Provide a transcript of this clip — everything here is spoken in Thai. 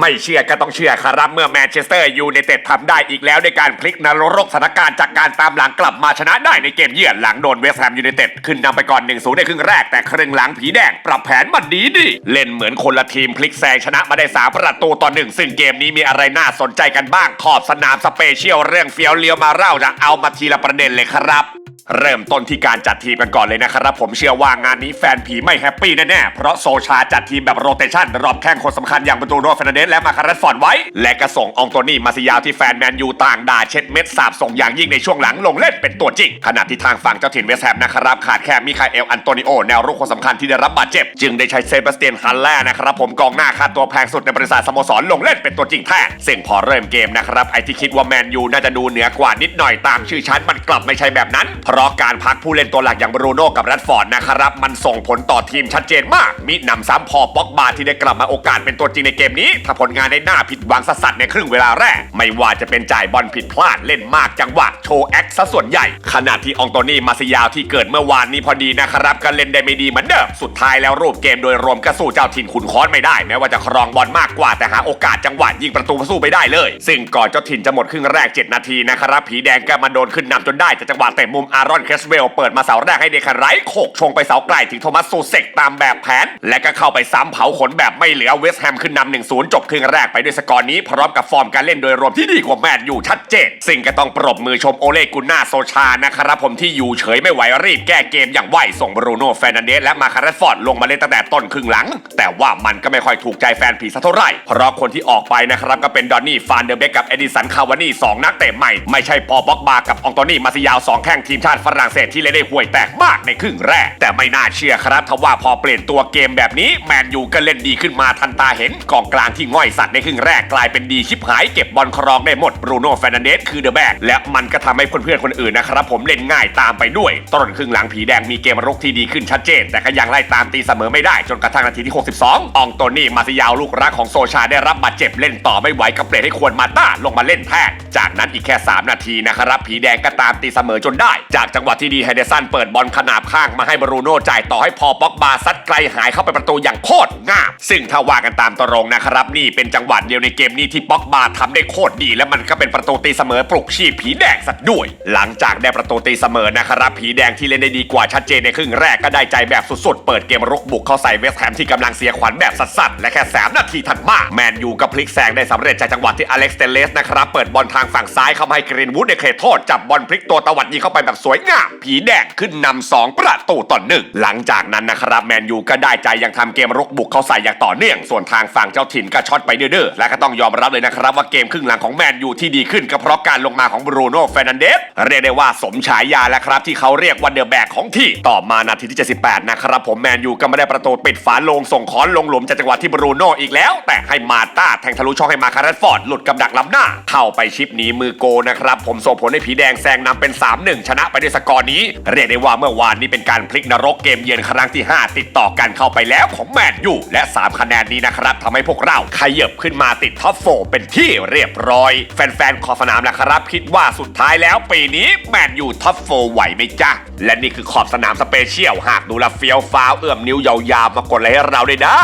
ไม่เชื่อก็ต้องเชื่อครับเมื่อแมนเชสเตอร์ยูไนเต็ดทำได้อีกแล้วในการพลิกนรกสถานการณ์จากการตามหลังกลับมาชนะได้ในเกมเยือนหลังโดนเวสต์แฮมยูไนเต็ดขึ้นนำไปก่อน 1-0 ในครึ่งแรกแต่ครึ่งหลังผีแดงปรับแผนมาดีดีเล่นเหมือนคนละทีมพลิกแซงชนะมาได้ 3 ประตูต่อหนึ่งซึ่งเกมนี้มีอะไรน่าสนใจกันบ้างขอบสนามสเปเชียลเรื่องเฟียวเลียวมาเล่าจะเอามาทีละประเด็นเลยครับ เริ่มต้นที่การจัดทีมกันก่อนเลยนะครับ ผมเชื่อว่างานนี้แฟนผีไม่แฮปปี้แน่ๆ เพราะโซชาจัดทีมแบบโรเตชันรอบแข้งคนสำคัญอย่างประตูโรเฟนเดสและมาคารัสฟอร์ดไว้ และก็ส่งอองโตนี่มาซิยาวที่แฟนแมนยูต่างด่าเช็ดเม็ดสาบส่งอย่างยิ่งในช่วงหลังลงเล่นเป็นตัวจริง ขณะที่ทางฝั่งเจ้าถิ่นเวสต์แฮมนะครับขาดแค่มิคาเอลอันโตนิโอแนวรุกคนสำคัญที่ได้รับบาดเจ็บ จึงได้ใช้เซบาสเตียนฮันแลนะครับผมกองหน้าค่าตัวแพงสุดในบริษัทสโมสรลงเล่นเป็นตัวจริงแท้ซึ่งพอเริ่มเกมนะครับไอที่คิดว่าแมนยูน่าจะดูเหนือกว่านิดหน่อยตามชื่อชั้นมันกลับไม่ใช่แบบนั้นเพราราะการพักผู้เล่นตัวหลักอย่างบรูโน่กับแรดฟอร์ดนะครับ มันส่งผลต่อทีมชัดเจนมาก มีหนำซ้ำพอป็อกบาที่ได้กลับมาโอกาสเป็นตัวจริงในเกมนี้ ถ้าผลงานได้หน้าผิดหวังสัสในครึ่งเวลาแรก ไม่ว่าจะเป็นจ่ายบอลผิดพลาดเล่นมากจังหวะโชว์แอคซะส่วนใหญ่ ขณะที่องโตนี่มาซิยาวที่เกิดเมื่อวานนี้พอดีนะครับก็เล่นได้ไม่ดีเหมือนเดิมสุดท้ายแล้วรูปเกมโดยรวมก็สู้เจ้าถิ่นขุนค้อนไม่ได้ แม้ว่าจะครองบอลมากกว่าแต่หาโอกาสจังหวะยิงประตูมาสู้ไม่ได้เลย ซึ่งก่อนเจ้าถิ่นจะหมดครึ่งแรก 7 นาทีนะครับผีแดงก็มาโดนขึ้นนำจนได้จากจังหวะเตะมุมอารอนเคสเวลเปิดมาเสาแรกให้เดคาไรท์โขกชงไปเสาไกลถึงโทมัสซูเซกตามแบบแผน และก็เข้าไปซ้ำเผาขนแบบไม่เหลือเวสต์แฮมขึ้นนำ1-0จบครึ่งแรกไปด้วยสกอร์นี้พร้อมกับฟอร์มการเล่นโดยรวมที่ดีกว่าแมนอยู่ชัดเจนซึ่งก็ต้องปรบมือชมโอเลกุนนาโซชานะครับผมที่อยู่เฉยไม่ไหวรีบแก้เกมอย่างไวส่งบรูโน่แฟรนันเดสและมาคาร์เรฟอร์ดลงมาเล่นตั้งแต่ต้นครึ่งหลัง แต่ว่ามันก็ไม่ค่อยถูกใจแฟนผีสักเท่าไหร่เพราะคนที่ออกไปนะครับก็เป็นดอนนี่ฟานเดอร์เบกกับเอดิสันคาวานี่สองนักเตะใหม่ไม่ใช่ปอบ็อกบากับองโตนี่มาซิยาวสองแข้งทีมชาติฝรั่งเศสที่เล่นได้ห่วยแตกมากในครึ่งแรก แต่ไม่น่าเชื่อครับทว่าพอเปลี่ยนตัวเกมแบบนี้แมนยูก็เล่นดีขึ้นมาทันตาเห็นกองกลางที่ง่อยสัตว์ในครึ่งแรกกลายเป็นดีชิบหายเก็บบอลครองได้หมดบรูโน่แฟร์นันเดสคือเดอะแบกและมันก็ทำให้เพื่อนๆคนอื่นนะครับผมเล่นง่ายตามไปด้วยต้นครึ่งหลังผีแดงมีเกมรุกที่ดีขึ้นชัดเจน แต่ก็ยังไล่ตามตีเสมอไม่ได้จนกระทั่งนาทีที่ 62 อองโตนี่มาซิยาวลูกรักของโซชาได้รับบาดเจ็บเล่นต่อไม่ไหวกับเปลี่ยนให้ควรมาต้าลงมาเล่นแทนจากนั้นอีกแค่ 3 นาทีนะครับผีแดงก็ตามตีเสมอจนได้จากจังหวะที่ดีไฮเดสันเปิดบอลขนาบข้างมาให้บรูโน่จ่ายต่อให้พอป็อกบาซัดไกลหายเข้าไปประตูอย่างโคตรงามซึ่งถ้าว่ากันตามตรงนะครับ นี่เป็นจังหวะเดียวในเกมนี้ที่ป็อกบาทำได้โคตรดี และมันก็เป็นประตูตีเสมอปลุกชีพผีแดงสักด้วย หลังจากได้ประตูตีเสมอนะครับผีแดงที่เล่นได้ดีกว่าชัดเจนในครึ่งแรกก็ได้ใจแบบสุดๆ เปิดเกมรุกบุกเข้าใส่เวสต์แฮมที่กำลังเสียขวัญแบบสัสๆและแค่3นาทีถัดมาแมนยูก็พลิกแซงได้สำเร็จจากจังหวะที่อเล็กซ์เตเลสนะครับเปิดบอลทางฝั่งซ้ายเข้ามาให้กรีนวูดในเขตโทษจับบอลพลิกตัวตวัดยิงเข้าไปแบบสวยงามผีแดงขึ้นนำสองประตูต่อหนึ่งหลังจากนั้นนะครับแมนยูก็ได้ใจยังทำเกมรุกบุกเขาใส่อย่างต่อเนื่อง ส่วนทางฝั่งเจ้าถิ่นก็ช็อตไปเด้อๆและก็ต้องยอมรับเลยนะครับว่าเกมครึ่งหลังของแมนยูที่ดีขึ้นก็เพราะการลงมาของบรูโน่เฟรนันเดสเรียกได้ว่าสมฉายาแล้วครับที่เขาเรียกว่าเดอะแบกของที่ต่อมานาทีที่ 78 นะครับผมแมนยูก็ไม่ได้ประตูปิดฝาโลงส่งค้อนลงหลุมจากจังหวะที่บรูโน่อีกแล้ว แต่ให้มาตาแทงทะลุช่องให้มาคาร์ฟอร์ดหลุดกับดักล้ำหน้า เข้าไปชิปหนีมือโกนะครับผมส่งผลให้ผีแดงแซงนำเป็น 3-1 ชนะไปด้วยสกอร์นี้ เรียกได้ว่าเมื่อวานนี้เป็นการพลิกนรกเกมเยือนครั้งที่ 5 ติดต่อกันเข้าไปแล้วของแมนยูและ 3 คะแนนนี้นะครับทำให้พวกเราขยับขึ้นมาติดท็อปโฟเป็นที่เรียบร้อย แฟนๆ ขอบสนามแล้วครับคิดว่าสุดท้ายแล้วปีนี้แมนยูท็อปโฟไหวไหมจ๊ะ และนี่คือขอบสนามสเปเชียลหากดูแลเฟี้ยวฟ้าวเอื้อมนิ้วยาวๆมากดไลค์ให้เราด้วยนะ